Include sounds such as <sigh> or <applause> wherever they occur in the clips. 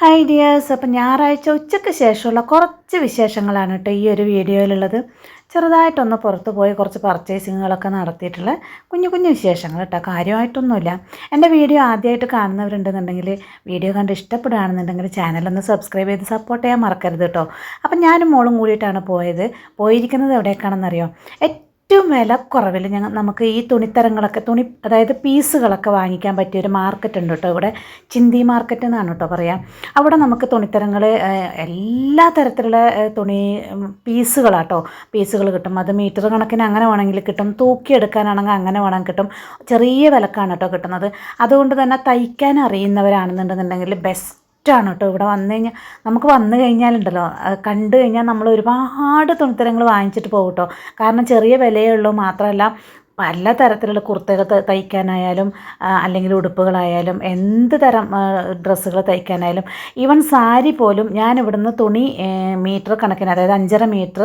Hi dears അപ്പം ഞായറാഴ്ച ഉച്ചയ്ക്ക് ശേഷമുള്ള കുറച്ച് വിശേഷങ്ങളാണ് കേട്ടോ ഈ ഒരു വീഡിയോയിലുള്ളത്. ചെറുതായിട്ടൊന്ന് പുറത്ത് പോയി കുറച്ച് പർച്ചേസിങ്ങുകളൊക്കെ നടത്തിയിട്ടുള്ള കുഞ്ഞു കുഞ്ഞു വിശേഷങ്ങൾ കേട്ടോ. കാര്യമായിട്ടൊന്നുമില്ല. എന്റെ വീഡിയോ ആദ്യമായിട്ട് കാണുന്നവരുണ്ടെന്നുണ്ടെങ്കിൽ വീഡിയോ കണ്ട് ഇഷ്ടപ്പെടുകയാണെന്നുണ്ടെങ്കിൽ ചാനലൊന്ന് സബ്സ്ക്രൈബ് ചെയ്ത് സപ്പോർട്ട് ചെയ്യാൻ മറക്കരുത് കേട്ടോ. അപ്പം ഞാനും മോളും കൂടിയിട്ടാണ് പോയത്. പോയിരിക്കുന്നത് എവിടേക്കാണെന്നറിയോ? ഏറ്റവും വില കുറവിൽ ഞങ്ങൾ നമുക്ക് ഈ തുണിത്തരങ്ങളൊക്കെ തുണി അതായത് പീസുകളൊക്കെ വാങ്ങിക്കാൻ പറ്റിയ ഒരു മാർക്കറ്റ് ഉണ്ട് കേട്ടോ ഇവിടെ. ചിന്തി മാർക്കറ്റ് എന്നാണ് കേട്ടോ പറയാം. അവിടെ നമുക്ക് തുണിത്തരങ്ങൾ എല്ലാ തരത്തിലുള്ള തുണി പീസുകളാട്ടോ പീസുകൾ കിട്ടും അത് മീറ്റർ കണക്കിന് അങ്ങനെ വേണമെങ്കിൽ കിട്ടും തൂക്കിയെടുക്കാനാണെങ്കിൽ അങ്ങനെ വേണമെങ്കിൽ കിട്ടും. ചെറിയ വിലക്കാണ് കേട്ടോ കിട്ടുന്നത്. അതുകൊണ്ട് തന്നെ തയ്ക്കാൻ അറിയുന്നവരാണെന്നുണ്ടെന്നുണ്ടെങ്കിൽ ബെസ്റ്റ് ആണ് കേട്ടോ ഇവിടെ വന്നു കഴിഞ്ഞാൽ നമുക്ക് വന്നു കഴിഞ്ഞാലുണ്ടല്ലോ കണ്ടു കഴിഞ്ഞാൽ നമ്മൾ ഒരുപാട് തുണിത്തരങ്ങൾ വാങ്ങിച്ചിട്ട് പോകും കേട്ടോ കാരണം ചെറിയ വിലയേ ഉള്ളൂ മാത്രമല്ല പല തരത്തിലുള്ള കുർത്തകൾ തയ്ക്കാനായാലും അല്ലെങ്കിൽ ഉടുപ്പുകളായാലും എന്ത് തരം ഡ്രസ്സുകൾ തയ്ക്കാനായാലും ഈവൻ സാരി പോലും ഞാൻ ഇവിടുന്ന് തുണി മീറ്റർ കണക്കിന് അതായത് അഞ്ചര മീറ്റർ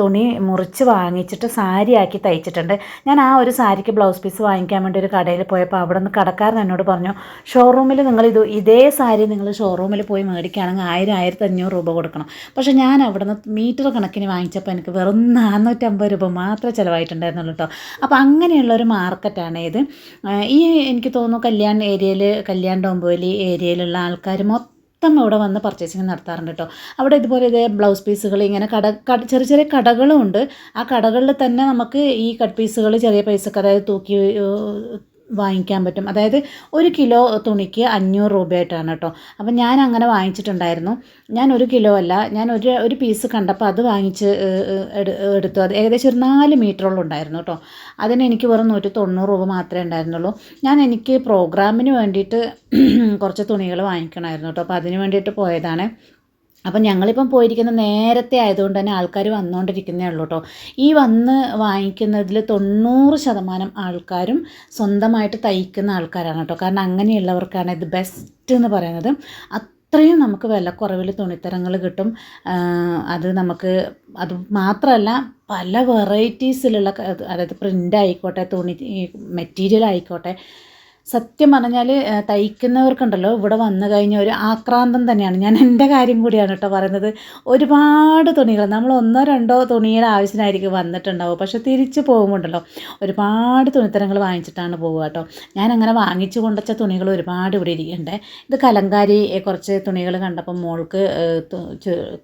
തുണി മുറിച്ച് വാങ്ങിച്ചിട്ട് സാരിയാക്കി തയ്ച്ചിട്ടുണ്ട്. ഞാൻ ആ ഒരു സാരിക്ക് ബ്ലൗസ് പീസ് വാങ്ങിക്കാൻ വേണ്ടി ഒരു കടയിൽ പോയപ്പോൾ അവിടെ നിന്ന് കടക്കാരൻ എന്നോട് പറഞ്ഞു ഷോറൂമിൽ നിങ്ങൾ ഇത് ഇതേ സാരി നിങ്ങൾ ഷോറൂമിൽ പോയി മേടിക്കുകയാണെങ്കിൽ ആയിരം ആയിരത്തി അഞ്ഞൂറ് രൂപ കൊടുക്കണം. പക്ഷേ ഞാൻ അവിടെ നിന്ന് മീറ്റർ കണക്കിന് വാങ്ങിച്ചപ്പോൾ എനിക്ക് വെറും നാനൂറ്റമ്പത് രൂപ മാത്രമേ ചിലവായിട്ടുണ്ടായിരുന്നുള്ളൂ കേട്ടോ അപ്പോൾ അങ്ങനെയുള്ള ഒരു മാർക്കറ്റാണ് ഇത്. ഈ എനിക്ക് തോന്നുന്നു കല്യാൺ ഏരിയയിൽ കല്യാൺ ഡോംബോലി ഏരിയയിലുള്ള ആൾക്കാർ മൊത്തം ഇവിടെ വന്ന് പർച്ചേസിങ് നടത്താറുണ്ട് കേട്ടോ അവിടെ ഇതുപോലെ ഇതേ ബ്ലൗസ് പീസുകൾ ഇങ്ങനെ കട ചെറിയ ചെറിയ കടകളും ഉണ്ട്. ആ കടകളിൽ തന്നെ നമുക്ക് ഈ കട്ട് പീസുകൾ ചെറിയ പൈസക്ക് അതായത് തൂക്കി വാങ്ങിക്കാൻ പറ്റും. അതായത് ഒരു കിലോ തുണിക്ക് അഞ്ഞൂറ് രൂപയായിട്ടാണ് കേട്ടോ. അപ്പം ഞാൻ അങ്ങനെ വാങ്ങിച്ചിട്ടുണ്ടായിരുന്നു. ഞാൻ ഒരു കിലോ അല്ല ഞാൻ ഒരു ഒരു പീസ് കണ്ടപ്പോൾ അത് വാങ്ങിച്ച് എടുത്തു. അത് ഏകദേശം ഒരു നാല് മീറ്ററോളം ഉണ്ടായിരുന്നു കേട്ടോ. അതിന് എനിക്ക് വെറും നൂറ്റി തൊണ്ണൂറ് രൂപ മാത്രമേ ഉണ്ടായിരുന്നുള്ളൂ. ഞാൻ എനിക്ക് പ്രോഗ്രാമിന് വേണ്ടിയിട്ട് <clears throat> കുറച്ച് തുണികൾ വാങ്ങിക്കണമായിരുന്നു കേട്ടോ. അപ്പോൾ അതിന് വേണ്ടിയിട്ട് പോയതാണ്. അപ്പം ഞങ്ങളിപ്പം പോയിരിക്കുന്ന നേരത്തെ ആയതുകൊണ്ട് തന്നെ ആൾക്കാർ വന്നുകൊണ്ടിരിക്കുന്നേ ഉള്ളൂ കേട്ടോ ഈ വന്ന് വാങ്ങിക്കുന്നതിൽ തൊണ്ണൂറ് ശതമാനം ആൾക്കാരും സ്വന്തമായിട്ട് തയ്ക്കുന്ന ആൾക്കാരാണ് കേട്ടോ കാരണം അങ്ങനെയുള്ളവർക്കാണ് ഇത് ബെസ്റ്റ് എന്ന് പറയുന്നത്. അത്രയും നമുക്ക് വിലക്കുറവിൽ തുണിത്തരങ്ങൾ കിട്ടും. അത് നമുക്ക് അത് മാത്രമല്ല പല വെറൈറ്റീസിലുള്ള അതായത് പ്രിന്റ് ആയിക്കോട്ടെ തുണി മെറ്റീരിയൽ ആയിക്കോട്ടെ സത്യം പറഞ്ഞാൽ തയ്ക്കുന്നവർക്കുണ്ടല്ലോ ഇവിടെ വന്നു കഴിഞ്ഞ ഒരു ആക്രാന്തം തന്നെയാണ്. ഞാൻ എന്റെ കാര്യം കൂടിയാണ് കേട്ടോ പറയുന്നത്. ഒരുപാട് തുണികൾ നമ്മൾ ഒന്നോ രണ്ടോ തുണിയുടെ ആവശ്യത്തിനായിരിക്കും വന്നിട്ടുണ്ടാവും പക്ഷെ തിരിച്ച് പോകുമ്പോണ്ടല്ലോ ഒരുപാട് തുണിത്തരങ്ങൾ വാങ്ങിച്ചിട്ടാണ് പോവുക കേട്ടോ. ഞാൻ അങ്ങനെ വാങ്ങിച്ചു കൊണ്ടുവച്ച തുണികൾ ഒരുപാട് ഇവിടെ ഇരിക്കുന്നുണ്ട്. ഇത് കലങ്കാരി കുറച്ച് തുണികൾ കണ്ടപ്പോൾ മോൾക്ക്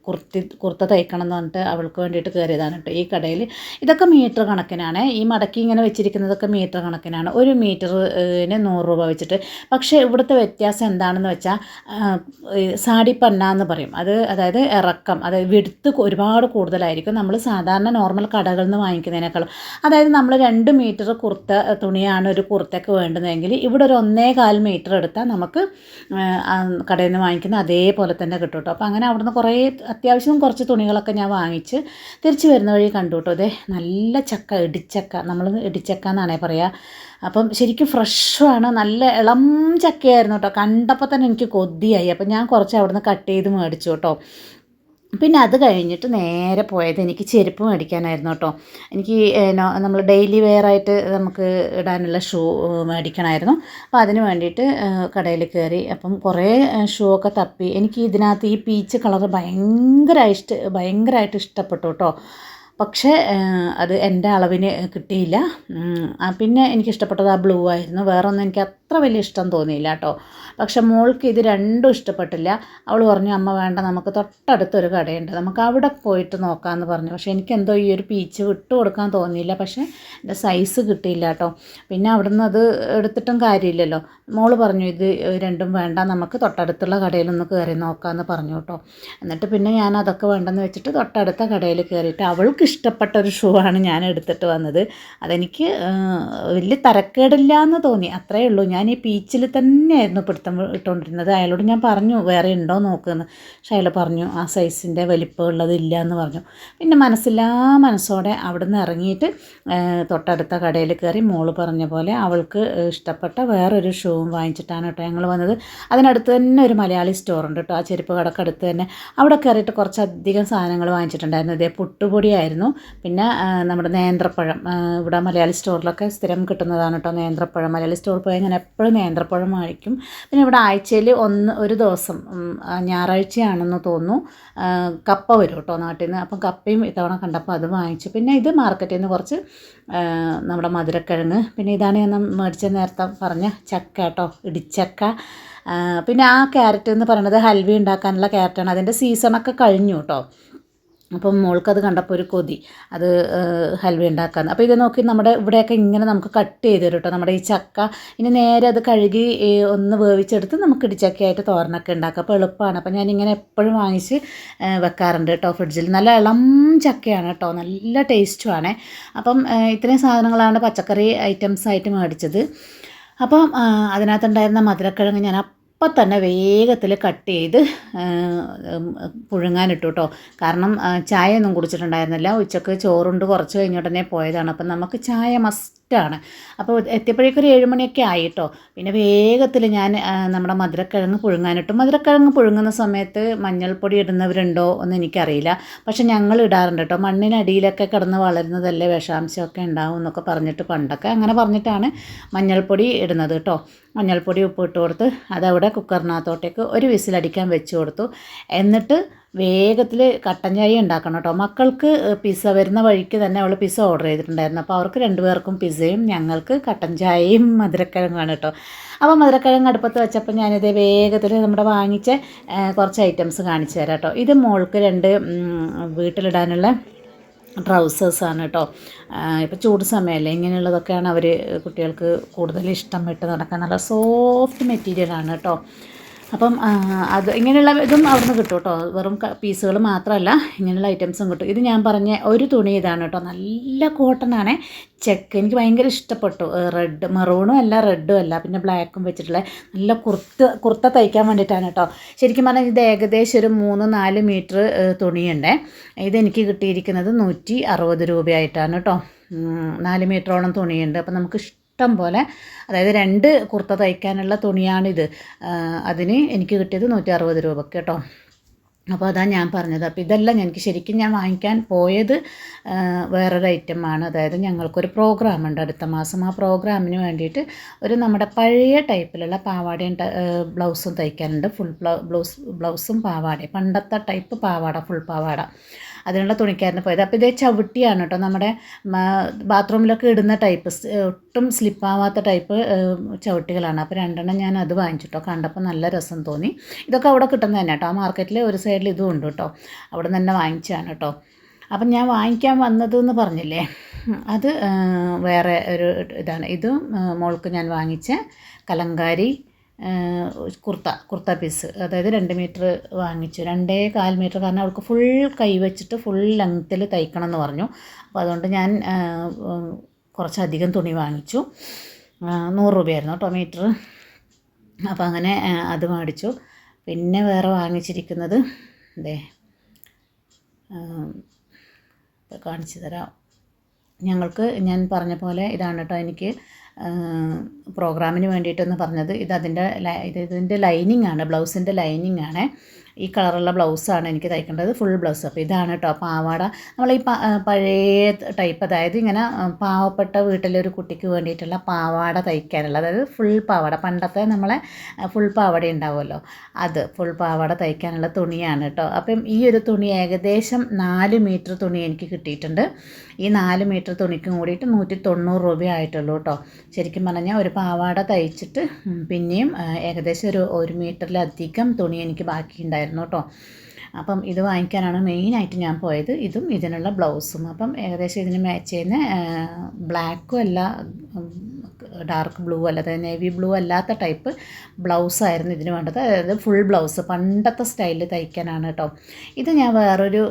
കുർത്തി കുർത്ത തയ്ക്കണം എന്ന് പറഞ്ഞിട്ട് അവൾക്ക് വേണ്ടിയിട്ട് കയറിയതാണ് കേട്ടോ ഈ കടയിൽ. ഇതൊക്കെ മീറ്റർ കണക്കിനാണ്. ഈ മടക്കി ഇങ്ങനെ വെച്ചിരിക്കുന്നതൊക്കെ മീറ്റർ കണക്കിനാണ്. ഒരു മീറ്ററിന് രൂപ വെച്ചിട്ട്. പക്ഷേ ഇവിടുത്തെ വ്യത്യാസം എന്താണെന്ന് വെച്ചാൽ സാടി പന്ന എന്ന് പറയും. അത് അതായത് ഇറക്കം. അതായത് വിടുത്ത് ഒരുപാട് കൂടുതലായിരിക്കും. നമ്മൾ സാധാരണ നോർമൽ കടകളിൽ നിന്ന് വാങ്ങിക്കുന്നതിനേക്കാളും. അതായത് നമ്മൾ രണ്ട് മീറ്റർ കുർത്ത തുണിയാണ് ഒരു കുർത്തയ്ക്ക് വേണ്ടുന്നതെങ്കിൽ ഇവിടെ ഒരു ഒന്നേ കാൽ മീറ്റർ എടുത്താൽ നമുക്ക് കടയിൽ നിന്ന് വാങ്ങിക്കുന്ന അതേപോലെ തന്നെ കിട്ടും കേട്ടോ അപ്പോൾ അങ്ങനെ അവിടുന്ന് കുറേ അത്യാവശ്യം കുറച്ച് തുണികളൊക്കെ ഞാൻ വാങ്ങിച്ച് തിരിച്ച് വരുന്ന വഴി കണ്ടു കേട്ടോ അതെ നല്ല ചക്ക ഇടിച്ചക്ക. നമ്മൾ ഇടിച്ചക്ക എന്നാണേ പറയുക അപ്പം ശരിക്കും ഫ്രഷുമാണ് നല്ല ഇളം ചക്കയായിരുന്നു കേട്ടോ കണ്ടപ്പോൾ തന്നെ എനിക്ക് കൊതിയായി. അപ്പം ഞാൻ കുറച്ച് അവിടുന്ന് കട്ട് ചെയ്ത് മേടിച്ചു കേട്ടോ പിന്നെ അത് കഴിഞ്ഞിട്ട് നേരെ പോയത് എനിക്ക് ചെരുപ്പ് മേടിക്കാനായിരുന്നു കേട്ടോ എനിക്ക് നമ്മൾ ഡെയിലി വെയർ ആയിട്ട് നമുക്ക് ഇടാനുള്ള ഷൂ മേടിക്കണമായിരുന്നു. അപ്പോൾ അതിന് വേണ്ടിയിട്ട് കടയിൽ കയറി അപ്പം കുറേ ഷൂ ഒക്കെ തപ്പി. എനിക്ക് ഇതിനകത്ത് ഈ പീച്ച് കളർ ഭയങ്കര ഇഷ്ട ഭയങ്കരമായിട്ട് ഇഷ്ടപ്പെട്ടു കേട്ടോ പക്ഷേ അത് എന്റെ അളവിന് കിട്ടിയില്ല. പിന്നെ എനിക്ക് ഇഷ്ടപ്പെട്ടത് ആ ബ്ലൂ ആയിരുന്നു. വേറെ ഒന്നും എനിക്ക് അത്ര വലിയ ഇഷ്ടം തോന്നിയില്ല കേട്ടോ. പക്ഷെ മോൾക്ക് ഇത് രണ്ടും ഇഷ്ടപ്പെട്ടില്ല. അവൾ പറഞ്ഞു അമ്മ വേണ്ട നമുക്ക് തൊട്ടടുത്തൊരു കടയുണ്ട്. നമുക്ക് അവിടെ പോയിട്ട് നോക്കാമെന്ന് പറഞ്ഞു. പക്ഷേ എനിക്കെന്തോ ഈ ഒരു പീച്ച് വിട്ട് കൊടുക്കാൻ തോന്നിയില്ല. പക്ഷേ എന്റെ സൈസ് കിട്ടിയില്ല കേട്ടോ. പിന്നെ അവിടുന്ന് അത് എടുത്തിട്ടും കാര്യമില്ലല്ലോ. മോൾ പറഞ്ഞു ഇത് രണ്ടും വേണ്ട. നമുക്ക് തൊട്ടടുത്തുള്ള കടയിലൊന്ന് കയറി നോക്കാമെന്ന് പറഞ്ഞു കേട്ടോ. എന്നിട്ട് പിന്നെ ഞാൻ അതൊക്കെ വേണ്ടെന്ന് വെച്ചിട്ട് തൊട്ടടുത്ത കടയിൽ കയറിയിട്ട് അവൾക്ക് ഇഷ്ടപ്പെട്ട ഒരു ഷൂ ആണ് ഞാൻ എടുത്തിട്ട് വന്നത്. അതെനിക്ക് വലിയ തരക്കേടില്ല എന്ന് തോന്നി. അത്രയേ ഉള്ളൂ. ഞാൻ ഈ പീച്ചിൽ തന്നെയായിരുന്നു പിടുത്തം ഇട്ടുകൊണ്ടിരുന്നത് അയാളോട് ഞാൻ പറഞ്ഞു വേറെ ഉണ്ടോ നോക്കുമെന്ന് പക്ഷെ അയാൾ പറഞ്ഞു ആ സൈസിന്റെ വലിപ്പമുള്ളത് ഇല്ല എന്ന് പറഞ്ഞു. പിന്നെ മനസ്സില്ലാ മനസ്സോടെ അവിടെ നിന്ന് ഇറങ്ങിയിട്ട് തൊട്ടടുത്ത കടയിൽ കയറി മോൾ പറഞ്ഞ പോലെ അവൾക്ക് ഇഷ്ടപ്പെട്ട വേറൊരു ഷൂവും വാങ്ങിച്ചിട്ടാണ് കേട്ടോ ഞങ്ങൾ വന്നത്. അതിനടുത്ത് തന്നെ ഒരു മലയാളി സ്റ്റോറുണ്ട് കേട്ടോ ആ ചെരുപ്പ് കടക്കടുത്ത് തന്നെ. അവിടെ കയറിയിട്ട് കുറച്ചധികം സാധനങ്ങൾ വാങ്ങിച്ചിട്ടുണ്ടായിരുന്നു. ഇതേ പുട്ടുപൊടിയായിരുന്നു. ഉണ്ടായിരുന്നു പിന്നെ നമ്മുടെ നേന്ത്രപ്പഴം ഇവിടെ മലയാളി സ്റ്റോറിലൊക്കെ സ്ഥിരം കിട്ടുന്നതാണ് കേട്ടോ നേന്ത്രപ്പഴം. മലയാളി സ്റ്റോറിൽ പോയാൽ ഞാൻ എപ്പോഴും നേന്ത്രപ്പഴം വാങ്ങിക്കും പിന്നെ ഇവിടെ ആഴ്ചയിൽ ഒന്ന് ഒരു ദിവസം ഞായറാഴ്ചയാണെന്ന് തോന്നുന്നു. കപ്പ വരും കേട്ടോ നാട്ടിൽ നിന്ന് അപ്പം കപ്പയും ഇത്തവണ കണ്ടപ്പോൾ അത് വാങ്ങിച്ചു. പിന്നെ ഇത് മാർക്കറ്റിൽ നിന്ന് കുറച്ച് നമ്മുടെ മധുരക്കിഴങ്ങ്. പിന്നെ ഇതാണ് ഞാൻ മേടിച്ച നേരത്തെ പറഞ്ഞ ചക്ക കേട്ടോ ഇടിച്ചക്ക. പിന്നെ ആ ക്യാരറ്റ് എന്ന് പറയുന്നത് ഹൽവി ഉണ്ടാക്കാനുള്ള ക്യാരറ്റാണ്. അതിന്റെ സീസണൊക്കെ കഴിഞ്ഞു കേട്ടോ അപ്പം മോൾക്കത് കണ്ടപ്പോൾ ഒരു കൊതി. അത് ഹൽവ ഉണ്ടാക്കാൻ അപ്പോൾ ഇത് നോക്കി നമ്മുടെ ഇവിടെയൊക്കെ ഇങ്ങനെ നമുക്ക് കട്ട് ചെയ്ത് തരും കേട്ടോ നമ്മുടെ ഈ ചക്ക ഇനി നേരെ അത് കഴുകി ഒന്ന് വേവിച്ചെടുത്ത് നമുക്ക് ഇടിച്ചക്കയായിട്ട് തോരനൊക്കെ ഉണ്ടാക്കാം. അപ്പോൾ എളുപ്പമാണ് അപ്പോൾ ഞാനിങ്ങനെ എപ്പോഴും വാങ്ങിച്ച് വെക്കാറുണ്ട് കേട്ടോ ഫ്രിഡ്ജിൽ. നല്ല ഇളം ചക്കയാണ് കേട്ടോ നല്ല ടേസ്റ്റുമാണ് അപ്പം ഇത്രയും സാധനങ്ങളാണ് പച്ചക്കറി ഐറ്റംസ് ആയിട്ട് മേടിച്ചത്. അപ്പം അതിനകത്തുണ്ടായിരുന്ന മധുരക്കിഴങ്ങ് ഞാൻ അപ്പം തന്നെ വേഗത്തിൽ കട്ട് ചെയ്ത് പുഴുങ്ങാനിട്ടു കേട്ടോ കാരണം ചായ ഒന്നും കുടിച്ചിട്ടുണ്ടായിരുന്നില്ല. ഉച്ചയ്ക്ക് ചോറുണ്ട് കുറച്ച് കഴിഞ്ഞുടനെ പോയതാണ്. അപ്പം നമുക്ക് ചായ മസ്റ്റാണ് അപ്പോൾ എത്തിയപ്പോഴേക്കും ഒരു ഏഴുമണിയൊക്കെ ആയി കേട്ടോ പിന്നെ വേഗത്തിൽ ഞാൻ നമ്മുടെ മധുരക്കിഴങ്ങ് പുഴുങ്ങാനിട്ടു. മധുരക്കിഴങ്ങ് പുഴുങ്ങുന്ന സമയത്ത് മഞ്ഞൾപ്പൊടി ഇടുന്നവരുണ്ടോ എന്ന് എനിക്കറിയില്ല. പക്ഷെ ഞങ്ങൾ ഇടാറുണ്ട് കേട്ടോ. മണ്ണിനടിയിലൊക്കെ കിടന്ന് വളരുന്നതല്ലേ വിഷാംശമൊക്കെ ഉണ്ടാവും എന്നൊക്കെ പറഞ്ഞിട്ട് പണ്ടൊക്കെ അങ്ങനെ പറഞ്ഞിട്ടാണ് മഞ്ഞൾപ്പൊടി ഇടുന്നത് കേട്ടോ. മഞ്ഞൾപ്പൊടി ഉപ്പ് ഇട്ട് കൊടുത്ത് അതവിടെ കുക്കറിനകത്തോട്ടേക്ക് ഒരു വിസിലടിക്കാൻ വെച്ച് കൊടുത്തു. എന്നിട്ട് വേഗത്തിൽ കട്ടൻ ചായ ഉണ്ടാക്കണം കേട്ടോ. മക്കൾക്ക് പിസ്സ വരുന്ന വഴിക്ക് തന്നെ അവൾ പിസ്സ ഓർഡർ ചെയ്തിട്ടുണ്ടായിരുന്നു. അപ്പോൾ അവർക്ക് രണ്ടുപേർക്കും പിസ്സയും ഞങ്ങൾക്ക് കട്ടൻ ചായയും മധുരക്കിഴങ്ങാണ് കേട്ടോ. അപ്പോൾ മധുരക്കിഴങ്ങ് അടുപ്പത്ത് വെച്ചപ്പോൾ ഞാനിത് വേഗത്തിൽ നമ്മുടെ വാങ്ങിച്ച കുറച്ച് ഐറ്റംസ് കാണിച്ചു തരാം കേട്ടോ. ഇത് മോൾക്ക് രണ്ട് വീട്ടിലിടാനുള്ള ട്രൗസേഴ്സാണ് കേട്ടോ. ഇപ്പോൾ ചൂട് സമയമല്ലേ ഇങ്ങനെയുള്ളതൊക്കെയാണ് അവർ കുട്ടികൾക്ക് കൂടുതൽ ഇഷ്ടം വിട്ട് നടക്കാൻ. നല്ല സോഫ്റ്റ് മെറ്റീരിയലാണ് കേട്ടോ. അപ്പം അത് ഇങ്ങനെയുള്ള ഇതും അവിടുന്ന് കിട്ടും കേട്ടോ. വെറും പീസുകൾ മാത്രമല്ല ഇങ്ങനെയുള്ള ഐറ്റംസും കിട്ടും. ഇത് ഞാൻ പറഞ്ഞ ഒരു തുണി ഇതാണ് കേട്ടോ. നല്ല കോട്ടനാണ് ചെക്ക് എനിക്ക് ഭയങ്കര ഇഷ്ടപ്പെട്ടു. റെഡ് മെറൂണും അല്ല റെഡും അല്ല. പിന്നെ ബ്ലാക്കും വെച്ചിട്ടുള്ള നല്ല കുർത്ത കുർത്ത തയ്ക്കാൻ വേണ്ടിയിട്ടാണ് കേട്ടോ. ശരിക്കും പറഞ്ഞാൽ ഇത് ഏകദേശം ഒരു മൂന്ന് നാല് മീറ്റർ തുണിയുണ്ട്. ഇതെനിക്ക് കിട്ടിയിരിക്കുന്നത് നൂറ്റി അറുപത് രൂപയായിട്ടാണ് കേട്ടോ. നാല് മീറ്ററോളം തുണിയുണ്ട്. അപ്പം നമുക്ക് ഇഷ്ടം പോലെ അതായത് രണ്ട് കുർത്ത തയ്ക്കാനുള്ള തുണിയാണിത്. അതിന് എനിക്ക് കിട്ടിയത് നൂറ്റി അറുപത് രൂപക്ക് കേട്ടോ. അപ്പോൾ അതാണ് ഞാൻ പറഞ്ഞത്. അപ്പോൾ ഇതെല്ലാം എനിക്ക് ശരിക്കും ഞാൻ വാങ്ങിക്കാൻ പോയത് വേറൊരു ആണ്. അതായത് ഞങ്ങൾക്കൊരു പ്രോഗ്രാം ഉണ്ട്. അടുത്ത മാസം ആ പ്രോഗ്രാമിന് വേണ്ടിയിട്ട് ഒരു നമ്മുടെ പഴയ ടൈപ്പിലുള്ള പാവാടയും ബ്ലൗസും തയ്ക്കാനുണ്ട്. ഫുൾ ബ്ലൗസ് ബ്ലൗസും പാവാടയും. പണ്ടത്തെ ടൈപ്പ് പാവാട ഫുൾ പാവാട. അതിനുള്ള തുണിക്കാരന് പോയത്. അപ്പോൾ ഇതേ ചവിട്ടിയാണ് കേട്ടോ നമ്മുടെ ബാത്റൂമിലൊക്കെ ഇടുന്ന ടൈപ്പ് ഒട്ടും സ്ലിപ്പാവാത്ത ടൈപ്പ് ചവിട്ടികളാണ്. അപ്പോൾ രണ്ടെണ്ണം ഞാൻ അത് വാങ്ങിച്ചിട്ടോ കണ്ടപ്പോൾ നല്ല രസം തോന്നി. ഇതൊക്കെ അവിടെ കിട്ടുന്നത് തന്നെ കേട്ടോ ആ മാർക്കറ്റിൽ ഒരു സൈഡിൽ ഇതും ഉണ്ട് കേട്ടോ അവിടെ നിന്ന് തന്നെ വാങ്ങിച്ചതാണ് കേട്ടോ അപ്പം ഞാൻ വാങ്ങിക്കാൻ വന്നത് എന്ന് പറഞ്ഞില്ലേ? അത് വേറെ ഒരു ഇതാണ്. ഇതും മോൾക്ക് ഞാൻ വാങ്ങിച്ച കലങ്കാരി കുർത്ത കുർത്ത പീസ്. അതായത് രണ്ട് മീറ്റർ വാങ്ങിച്ചു. രണ്ടേ കാൽ മീറ്റർ. കാരണം അവൾക്ക് ഫുൾ കൈ വെച്ചിട്ട് ഫുൾ ലെങ്ത്തിൽ തയ്ക്കണം എന്ന് പറഞ്ഞു. അപ്പോൾ അതുകൊണ്ട് ഞാൻ കുറച്ചധികം തുണി വാങ്ങിച്ചു. നൂറ് രൂപയായിരുന്നു കേട്ടോ മീറ്റർ. അപ്പോൾ അങ്ങനെ അത് മേടിച്ചു. പിന്നെ വേറെ വാങ്ങിച്ചിരിക്കുന്നത് ഇപ്പോൾ കാണിച്ചു തരാം. ഞങ്ങൾക്ക് ഞാൻ പറഞ്ഞ പോലെ ഇതാണ് കേട്ടോ എനിക്ക് പ്രോഗ്രാമിന് വേണ്ടിയിട്ടെന്ന് പറഞ്ഞത്. ഇത് അതിന്റെ ഇത് ഇതിന്റെ ലൈനിങ് ആണ് ബ്ലൗസിന്റെ ലൈനിങ് ആണ് ഈ കളറുള്ള ബ്ലൗസാണ് എനിക്ക് തയ്ക്കേണ്ടത് ഫുൾ ബ്ലൗസ് അപ്പോൾ ഇതാണ് കേട്ടോ പാവാട നമ്മൾ ഈ പഴയ ടൈപ്പ് അതായത് ഇങ്ങനെ പാവപ്പെട്ട വീട്ടിലെ ഒരു കുട്ടിക്ക് വേണ്ടിയിട്ടുള്ള പാവാട തയ്ക്കാനുള്ള അതായത് ഫുൾ പാവാട. പണ്ടത്തെ നമ്മളെ ഫുൾ പാവാട ഉണ്ടാവുമല്ലോ അത് ഫുൾ പാവാട തയ്ക്കാനുള്ള തുണിയാണ് കേട്ടോ അപ്പം ഈ ഒരു തുണി ഏകദേശം നാല് മീറ്റർ തുണി എനിക്ക് കിട്ടിയിട്ടുണ്ട്. ഈ നാല് മീറ്റർ തുണിക്കും കൂടിയിട്ട് നൂറ്റി തൊണ്ണൂറ് രൂപ ആയിട്ടുള്ളൂ കേട്ടോ ശരിക്കും പറഞ്ഞാൽ ഒരു പാവാട തയ്ച്ചിട്ട് പിന്നെയും ഏകദേശം ഒരു ഒരു മീറ്ററിലധികം തുണി എനിക്ക് ബാക്കിയുണ്ടായിരുന്നു കേട്ടോ. അപ്പം ഇത് വാങ്ങിക്കാനാണ് മെയിനായിട്ട് ഞാൻ പോയത്. ഇതും ഇതിനുള്ള ബ്ലൗസും. അപ്പം ഏകദേശം ഇതിന് മാച്ച് ചെയ്യുന്ന ബ്ലാക്കും അല്ല ഡാർക്ക് ബ്ലൂ അല്ലാതെ നേവി ബ്ലൂ അല്ലാത്ത ടൈപ്പ് ബ്ലൗസായിരുന്നു ഇതിന് വേണ്ടത്. അതായത് ഫുൾ ബ്ലൗസ് പണ്ടത്തെ സ്റ്റൈലിൽ തയ്ക്കാനാണ് കേട്ടോ. ഇത് ഞാൻ വേറൊരു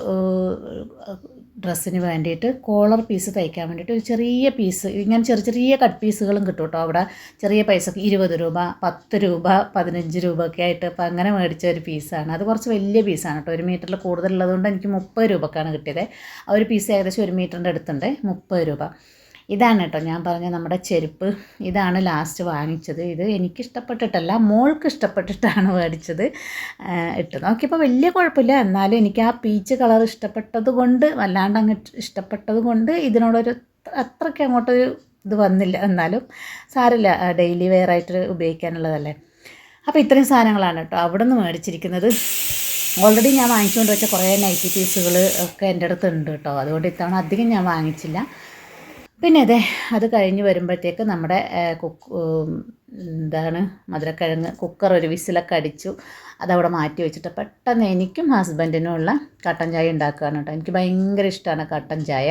ഡ്രസ്സിന് വേണ്ടിയിട്ട് കോളർ പീസ് തയ്ക്കാൻ വേണ്ടിയിട്ട് ഒരു ചെറിയ പീസ് ഇങ്ങനെ ചെറിയ ചെറിയ കട്ട് പീസുകളും കിട്ടും കേട്ടോ അവിടെ. ചെറിയ പൈസക്ക് ഇരുപത് രൂപ പത്ത് രൂപ പതിനഞ്ച് രൂപ ഒക്കെ ആയിട്ട് അപ്പോൾ അങ്ങനെ മേടിച്ച ഒരു പീസാണ്. അത് കുറച്ച് വലിയ പീസാണ് കേട്ടോ. ഒരു മീറ്ററിൽ കൂടുതലുള്ളതുകൊണ്ട് എനിക്ക് മുപ്പത് രൂപക്കാണ് കിട്ടിയത്. ആ ഒരു പീസ് ഏകദേശം ഒരു മീറ്ററിന്റെ അടുത്തുണ്ട് മുപ്പത് രൂപ. ഇതാണ് കേട്ടോ ഞാൻ പറഞ്ഞ നമ്മുടെ ചെരുപ്പ്. ഇതാണ് ലാസ്റ്റ് വാങ്ങിച്ചത്. ഇത് എനിക്ക് ഇഷ്ടപ്പെട്ടിട്ടല്ല മോൾക്ക് ഇഷ്ടപ്പെട്ടിട്ടാണ് മേടിച്ചത് ഇട്ട് നോക്കിയപ്പോൾ വലിയ കുഴപ്പമില്ല. എന്നാലും എനിക്ക് ആ പീച്ച് കളർ ഇഷ്ടപ്പെട്ടത് കൊണ്ട് വല്ലാണ്ട് അങ്ങ് ഇഷ്ടപ്പെട്ടത് കൊണ്ട് ഇതിനോടൊരു അത്രയ്ക്ക് അങ്ങോട്ടൊരു ഇത് വന്നില്ല. എന്നാലും സാരമില്ല ഡെയിലി വെയർ ആയിട്ട് ഉപയോഗിക്കാനുള്ളതല്ലേ. അപ്പോൾ ഇത്രയും സാധനങ്ങളാണ് കേട്ടോ അവിടെ നിന്ന് മേടിച്ചിരിക്കുന്നത്. ഓൾറെഡി ഞാൻ വാങ്ങിച്ചുകൊണ്ട് വെച്ച കുറേ നൈറ്റി പീസുകൾ ഒക്കെ എന്റെ അടുത്ത് ഉണ്ട് കേട്ടോ. അതുകൊണ്ട് ഇത്തവണ അധികം ഞാൻ വാങ്ങിച്ചില്ല. പിന്നെ അതെ അത് കഴിഞ്ഞ് വരുമ്പോഴത്തേക്ക് നമ്മുടെ കുക്ക് എന്താണ് മധുരക്കിഴങ്ങ് കുക്കർ ഒരു വിസിലൊക്കെ അടിച്ചു. അതവിടെ മാറ്റി വെച്ചിട്ട് പെട്ടെന്ന് എനിക്കും ഹസ്ബൻഡിനും ഉള്ള കട്ടൻ ചായ ഉണ്ടാക്കുകയാണ് കേട്ടോ. എനിക്ക് ഭയങ്കര ഇഷ്ടമാണ് കട്ടൻ ചായ.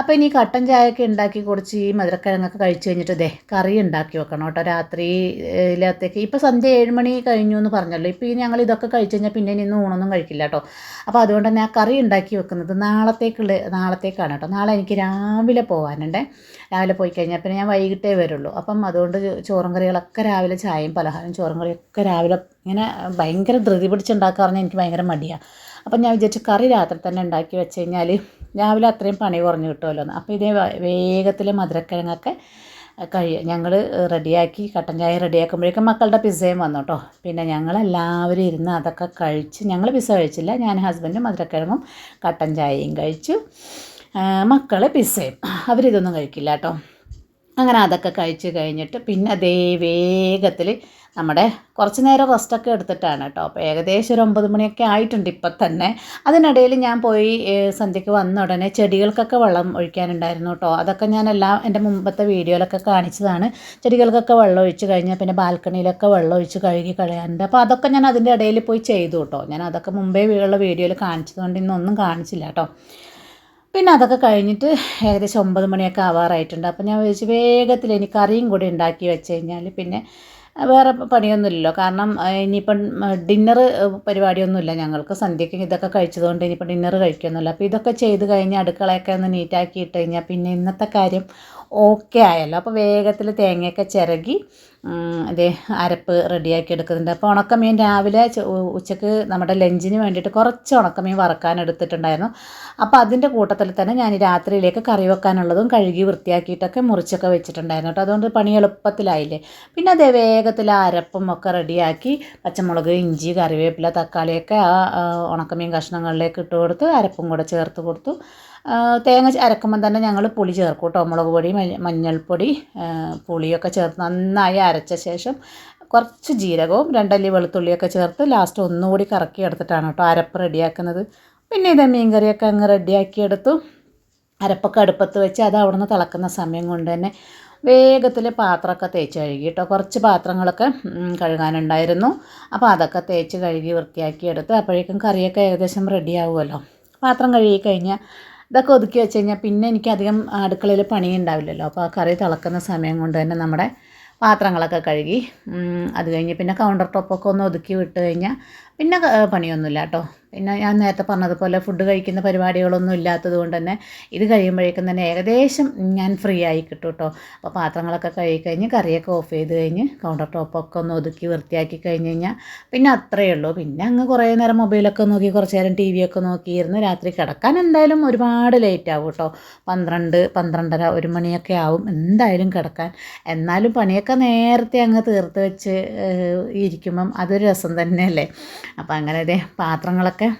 അപ്പോൾ ഇനി കട്ടൻ ചായയൊക്കെ ഉണ്ടാക്കി കുറച്ച് ഈ മധുരക്കിഴങ്ങൊക്കെ കഴിച്ചു കഴിഞ്ഞിട്ട് ദേ കറി ഉണ്ടാക്കി വെക്കണം കേട്ടോ. രാത്രിയിലത്തേക്ക് ഇപ്പോൾ സന്ധ്യ ഏഴ് മണി കഴിഞ്ഞു എന്ന് പറഞ്ഞല്ലോ. ഇപ്പോൾ ഈ ഞങ്ങൾ ഇതൊക്കെ കഴിച്ചു കഴിഞ്ഞാൽ പിന്നെ ഇനി ഊണൊന്നും കഴിക്കില്ല കേട്ടോ. അപ്പോൾ അതുകൊണ്ട് തന്നെ ആ കറി ഉണ്ടാക്കി വെക്കുന്നത് നാളത്തേക്കുള്ള നാളത്തേക്കാണ് കേട്ടോ. നാളെ എനിക്ക് രാവിലെ പോകാനുണ്ട് രാവിലെ പോയി കഴിഞ്ഞാൽ പിന്നെ ഞാൻ വൈകിട്ടേ വരുള്ളൂ. അപ്പം അതുകൊണ്ട് ചോറും കറികളൊക്കെ രാവിലെ ചായയും പലഹാരം ചോറും ഒക്കെ രാവിലെ ഇങ്ങനെ ഭയങ്കര ധൃതി പിടിച്ചുണ്ടാക്കുക പറഞ്ഞാൽ എനിക്ക് ഭയങ്കര മടിയാണ് അപ്പം ഞാൻ വിചാരിച്ചു കറി രാത്രി തന്നെ ഉണ്ടാക്കി വെച്ച് കഴിഞ്ഞാൽ രാവിലെ അത്രയും പണി കുറഞ്ഞു കിട്ടുമല്ലോ എന്ന് അപ്പോൾ ഇതേ വേഗത്തിൽ മധുരക്കിഴങ്ങൊക്കെ കഴിയും ഞങ്ങൾ റെഡിയാക്കി കട്ടൻ ചായ റെഡിയാക്കുമ്പോഴേക്കും മക്കളുടെ പിസ്സയും വന്നു കേട്ടോ പിന്നെ ഞങ്ങളെല്ലാവരും ഇരുന്ന് അതൊക്കെ കഴിച്ച് ഞങ്ങൾ പിസ്സ കഴിച്ചില്ല. ഞാൻ ഹസ്ബൻഡും മധുരക്കിഴങ്ങും കട്ടൻ ചായയും കഴിച്ചു. മക്കൾ പിസ്സയും. അവരിതൊന്നും കഴിക്കില്ല കേട്ടോ അങ്ങനെ അതൊക്കെ കഴിച്ച് കഴിഞ്ഞിട്ട് പിന്നെ അതേ വേഗത്തിൽ നമ്മുടെ കുറച്ച് നേരം റെസ്റ്റൊക്കെ എടുത്തിട്ടാണ് കേട്ടോ. അപ്പോൾ ഏകദേശം ഒരു ഒമ്പത് മണിയൊക്കെ ആയിട്ടുണ്ട് ഇപ്പം തന്നെ. അതിനിടയിൽ ഞാൻ പോയി സന്ധ്യയ്ക്ക് വന്ന ഉടനെ ചെടികൾക്കൊക്കെ വെള്ളം ഒഴിക്കാനുണ്ടായിരുന്നു കേട്ടോ. അതൊക്കെ ഞാൻ എല്ലാം എന്റെ മുമ്പത്തെ വീഡിയോയിലൊക്കെ കാണിച്ചതാണ്. ചെടികൾക്കൊക്കെ വെള്ളം ഒഴിച്ച് കഴിഞ്ഞാൽ പിന്നെ ബാൽക്കണിയിലൊക്കെ വെള്ളം ഒഴിച്ച് കഴുകി കളയാനുണ്ട്. അപ്പോൾ അതൊക്കെ ഞാൻ അതിന്റെ ഇടയിൽ പോയി ചെയ്തു കേട്ടോ. ഞാൻ അതൊക്കെ മുമ്പേ ഉള്ള വീഡിയോയിൽ കാണിച്ചതുകൊണ്ട് ഇന്നൊന്നും കാണിച്ചില്ല കേട്ടോ. പിന്നെ അതൊക്കെ കഴിഞ്ഞിട്ട് ഏകദേശം ഒമ്പത് മണിയൊക്കെ ആവാറായിട്ടുണ്ട്. അപ്പോൾ ഞാൻ വിചാരിച്ചു വേഗത്തിൽ ഇനി കറിയും കൂടി ഉണ്ടാക്കി വെച്ച് കഴിഞ്ഞാൽ പിന്നെ വേറെ പണിയൊന്നുമില്ലല്ലോ. കാരണം ഇനിയിപ്പം ഡിന്നർ പരിപാടിയൊന്നുമില്ല ഞങ്ങൾക്ക്. സന്ധ്യയ്ക്ക് ഇതൊക്കെ കഴിച്ചതുകൊണ്ട് ഇനിയിപ്പോൾ ഡിന്നർ കഴിക്കുന്നില്ല അപ്പോൾ ഇതൊക്കെ ചെയ്ത് കഴിഞ്ഞ് അടുക്കളയൊക്കെ ഒന്ന് നീറ്റാക്കി ഇട്ട് കഴിഞ്ഞാൽ പിന്നെ ഇന്നത്തെ കാര്യം ഓക്കെ ആയല്ലോ. അപ്പോൾ വേഗത്തിൽ തേങ്ങയൊക്കെ ചിരകി അതേ അരപ്പ് റെഡിയാക്കി എടുക്കുന്നുണ്ട്. അപ്പോൾ ഉണക്കമീൻ രാവിലെ ഉച്ചയ്ക്ക് നമ്മുടെ ലഞ്ചിന് വേണ്ടിയിട്ട് കുറച്ച് ഉണക്കമീൻ വറക്കാൻ എടുത്തിട്ടുണ്ടായിരുന്നു. അപ്പോൾ അതിന്റെ കൂട്ടത്തിൽ തന്നെ ഞാൻ രാത്രിയിലേക്ക് കറി വെക്കാനുള്ളതും കഴുകി വൃത്തിയാക്കിയിട്ടൊക്കെ മുറിച്ചൊക്കെ വെച്ചിട്ടുണ്ടായിരുന്നു കേട്ടോ. അതുകൊണ്ട് പണി എളുപ്പത്തിലായില്ലേ. പിന്നെ അതേ വേഗത്തിൽ അരപ്പും ഒക്കെ റെഡിയാക്കി പച്ചമുളക് ഇഞ്ചി കറിവേപ്പില തക്കാളിയൊക്കെ ആ ഉണക്കമീൻ കഷ്ണങ്ങളിലേക്ക് ഇട്ട് കൊടുത്ത് അരപ്പും കൂടെ ചേർത്ത് കൊടുത്തു. തേങ്ങ അരക്കുമ്പം തന്നെ ഞങ്ങൾ പുളി ചേർക്കും കേട്ടോ. മുളക് പൊടി മഞ്ഞൾപ്പൊടി പുളിയൊക്കെ ചേർത്ത് നന്നായി അരച്ച ശേഷം കുറച്ച് ജീരകവും രണ്ടല്ലി വെളുത്തുള്ളിയൊക്കെ ചേർത്ത് ലാസ്റ്റ് ഒന്നുകൂടി കറക്കി എടുത്തിട്ടാണ് കേട്ടോ അരപ്പ് റെഡിയാക്കുന്നത്. പിന്നെ ഇത് മീൻകറിയൊക്കെ അങ്ങ് റെഡിയാക്കിയെടുത്തു അരപ്പൊക്കെ അടുപ്പത്ത് വെച്ച് അത് അവിടെ നിന്ന് തിളക്കുന്ന സമയം കൊണ്ട് തന്നെ വേഗത്തിൽ പാത്രമൊക്കെ തേച്ച് കഴുകി കേട്ടോ. കുറച്ച് പാത്രങ്ങളൊക്കെ കഴുകാനുണ്ടായിരുന്നു. അപ്പോൾ അതൊക്കെ തേച്ച് കഴുകി വൃത്തിയാക്കി എടുത്ത് അപ്പോഴേക്കും കറിയൊക്കെ ഏകദേശം റെഡി ആവുമല്ലോ. പാത്രം കഴുകി കഴിഞ്ഞാൽ ഇതൊക്കെ ഒതുക്കി വെച്ച് കഴിഞ്ഞാൽ പിന്നെ എനിക്ക് അധികം അടുക്കളയിൽ പണിയുണ്ടാവില്ലല്ലോ അപ്പോൾ ആ കറി തിളക്കുന്ന സമയം കൊണ്ട് തന്നെ നമ്മുടെ പാത്രങ്ങളൊക്കെ കഴുകി അത് കഴിഞ്ഞ് പിന്നെ കൗണ്ടർ ടോപ്പൊക്കെ ഒന്ന് ഒതുക്കി വിട്ട് കഴിഞ്ഞാൽ പിന്നെ പണിയൊന്നുമില്ല കേട്ടോ. പിന്നെ ഞാൻ നേരത്തെ പറഞ്ഞതുപോലെ ഫുഡ് കഴിക്കുന്ന പരിപാടികളൊന്നും ഇല്ലാത്തത് കൊണ്ട് തന്നെ ഇത് കഴിയുമ്പോഴേക്കും തന്നെ ഏകദേശം ഞാൻ ഫ്രീ ആയി കിട്ടും കേട്ടോ. അപ്പോൾ പാത്രങ്ങളൊക്കെ കഴുകി കഴിഞ്ഞ് കറിയൊക്കെ ഓഫ് ചെയ്ത് കഴിഞ്ഞ് കൗണ്ടർ ടോപ്പൊക്കെ ഒന്ന് ഒതുക്കി വൃത്തിയാക്കി കഴിഞ്ഞ് കഴിഞ്ഞാൽ പിന്നെ അത്രയേ ഉള്ളൂ. പിന്നെ അങ്ങ് കുറേ നേരം മൊബൈലൊക്കെ നോക്കി കുറച്ച് നേരം ടി വിയൊക്കെ നോക്കിയിരുന്ന് രാത്രി കിടക്കാൻ എന്തായാലും ഒരുപാട് ലേറ്റ് ആവും കേട്ടോ. പന്ത്രണ്ട് പന്ത്രണ്ടര ഒരു മണിയൊക്കെ ആവും എന്തായാലും കിടക്കാൻ. എന്നാലും പണിയൊക്കെ നേരത്തെ അങ്ങ് തീർത്ത് വെച്ച് ഇരിക്കുമ്പം അതൊരു രസം തന്നെയല്ലേ? അപ്പോൾ അങ്ങനെ ഒരു പാത്രങ്ങളൊക്കെ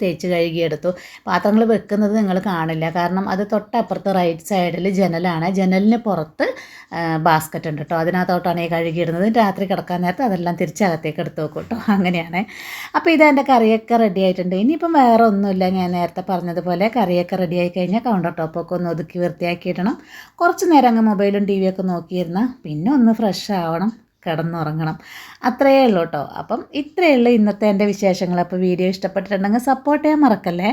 തേച്ച് കഴുകിയെടുത്തു പാത്രങ്ങൾ വെക്കുന്നത് നിങ്ങൾ കാണില്ല. കാരണം അത് തൊട്ടപ്പുറത്ത് റൈറ്റ് സൈഡിൽ ജനലാണ്. ജനലിന് പുറത്ത് ബാസ്ക്കറ്റ് ഉണ്ട് കേട്ടോ അതിനകത്തോട്ടാണ് ഈ കഴുകിയിടുന്നത് രാത്രി കിടക്കാൻ നേരത്തെ അതെല്ലാം തിരിച്ചകത്തേക്ക് എടുത്ത് വെക്കും കേട്ടോ അങ്ങനെയാണ്. അപ്പോൾ ഇത് എന്റെ കറിയൊക്കെ റെഡി ആയിട്ടുണ്ട്. ഇനിയിപ്പം വേറെ ഒന്നുമില്ല. ഞാൻ നേരത്തെ പറഞ്ഞതുപോലെ കറിയൊക്കെ റെഡി ആയി കഴിഞ്ഞാൽ കൗണ്ടർ ടോപ്പൊക്കെ ഒന്ന് ഒതുക്കി വൃത്തിയാക്കിയിടണം. കുറച്ച് നേരം അങ്ങ് മൊബൈലും ടി വിയൊക്കെ നോക്കിയിരുന്നാൽ പിന്നെ ഒന്ന് ഫ്രഷ് ആവണം. കിടന്നുറങ്ങണം. അത്രയേ ഉള്ളൂ കേട്ടോ അപ്പം ഇത്രയേ ഉള്ളൂ ഇന്നത്തെ എന്റെ വിശേഷങ്ങൾ. അപ്പോൾ വീഡിയോ ഇഷ്ടപ്പെട്ടിട്ടുണ്ടെങ്കിൽ സപ്പോർട്ട് ചെയ്യാൻ മറക്കല്ലേ?